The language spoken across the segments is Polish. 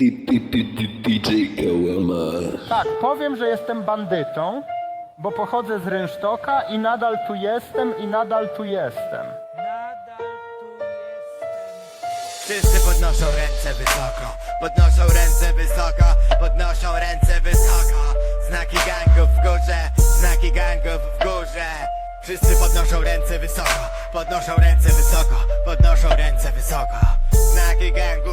DJ. Tak, powiem, że jestem bandytą, bo pochodzę z Rynsztoka i nadal tu jestem i nadal tu jestem. Wszyscy podnoszą ręce wysoko, podnoszą ręce wysoko, podnoszą ręce wysoko. Znaki gangów w górze, znaki gangów w górze. Wszyscy podnoszą ręce wysoko, podnoszą ręce wysoko, podnoszą ręce wysoko. Znaki gangów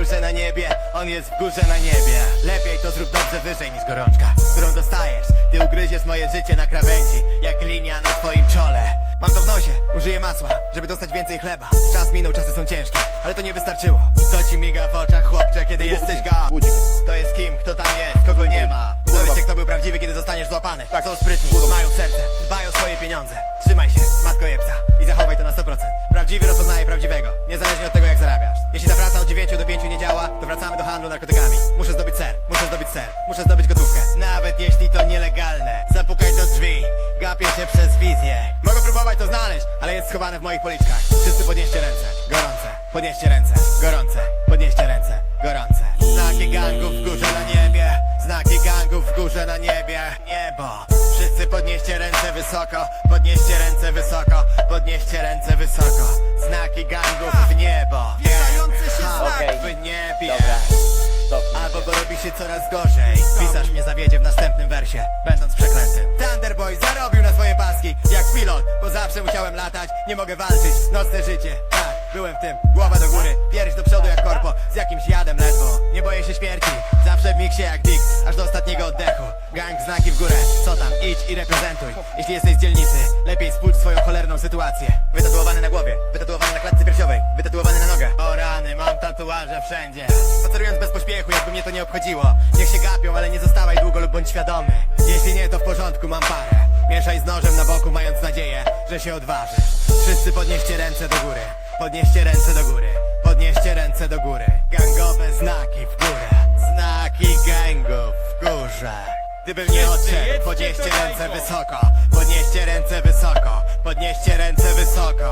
górze na niebie, on jest w górze na niebie. Lepiej to zrób dobrze wyżej niż gorączka, którą dostajesz. Ty ugryziesz moje życie na krawędzi, jak linia na twoim czole. Mam to w nosie, użyję masła, żeby dostać więcej chleba. Czas minął, czasy są ciężkie, ale to nie wystarczyło. Co ci miga w oczach, chłopcze, kiedy jesteś ga? To jest kim, kto tam jest, kogo nie ma. Dowiesz się, kto był prawdziwy, kiedy zostaniesz złapany. Tak. Są sprytni, mają serce, dbają o swoje pieniądze handlu narkotykami. Muszę zdobyć ser, muszę zdobyć ser, muszę zdobyć gotówkę. Nawet jeśli to nielegalne, zapukaj do drzwi Gapię się przez wizję. Mogę próbować to znaleźć, ale jest schowane w moich policzkach. Wszyscy podnieście ręce, gorące Podnieście ręce, gorące Podnieście ręce, gorące. Znaki gangów w górze na niebie Znaki gangów w górze na niebie. Niebo. Wszyscy podnieście ręce wysoko Podnieście ręce wysoko Podnieście ręce wysoko. Znaki gangów w niebo. Witający się znak się coraz gorzej. Pisarz mnie zawiedzie w następnym wersie Będąc przeklętym. Thunderboy zarobił na swoje paski Jak pilot, bo zawsze musiałem latać. Nie mogę walczyć, nocne życie. Tak, byłem w tym, głowa do góry Pierś do przodu jak korpo, z jakimś jadem ledwo. Nie boję się śmierci, zawsze w miksie jak dick Aż do ostatniego oddechu. Gang znaki w górę, co tam, idź i reprezentuj. Jeśli jesteś z dzielnicy, lepiej spójrz swoją cholerną sytuację. Wytatuowany na głowie, wytatuowany na klatce piersiowej Wytatuowany na nogę. O rany, mam tatuaże wszędzie. Spacerując bez pośpiechu, jakby mnie to nie obchodziło. Niech się gapią, ale nie zostawaj długo lub bądź świadomy. Jeśli nie, to w porządku, mam parę. Mieszaj z nożem na boku, mając nadzieję, że się odważysz Wszyscy podnieście ręce do góry. Podnieście ręce do góry. Podnieście ręce do góry. Gangowe znaki w górę. Znaki gangów w górze. Gdybym nie odszedł, podnieście ręce wysoko. Podnieście ręce wysoko. Podnieście ręce wysoko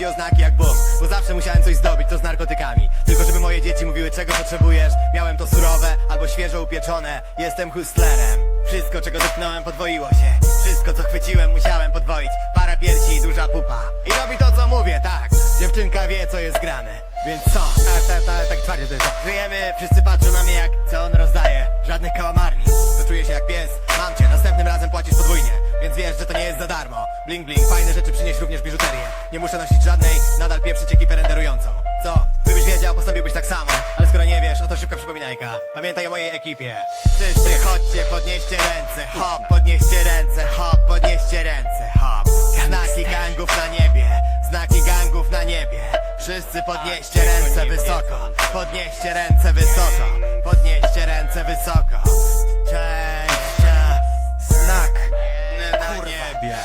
nadchodzi oznaki jak bum Bo zawsze musiałem coś zdobyć, to z narkotykami. Tylko żeby moje dzieci mówiły czego potrzebujesz. Miałem to surowe albo świeżo upieczone. Jestem hustlerem. Wszystko czego dotknąłem podwoiło się. Wszystko co chwyciłem musiałem podwoić. Para piersi i duża pupa. I robi to co mówię, tak. Dziewczynka wie co jest grane. Więc co? Tak, tak, tak, tak twardzie to jest to. Żyjemy, wszyscy patrzą na mnie jak co on rozdaje. Żadnych kałamarni. To czuję się jak pies. Mam cię, następnym razem płacisz podwójnie. Więc wiesz, że to nie jest za darmo. Bling bling, fajne rzeczy przynieś również nie muszę nosić żadnej, nadal pieprzyć ekipę renderującą Co? Gdybyś wiedział, postąpiłbyś tak samo. Ale skoro nie wiesz, oto szybka przypominajka. Pamiętaj o mojej ekipie. Wszyscy chodźcie, podnieście ręce. Hop, podnieście ręce, hop, podnieście ręce. Hop. Znaki gangów na niebie. Znaki gangów na niebie. Wszyscy podnieście ręce wysoko. Podnieście ręce wysoko. Podnieście ręce wysoko. Szczęścia Znak na niebie.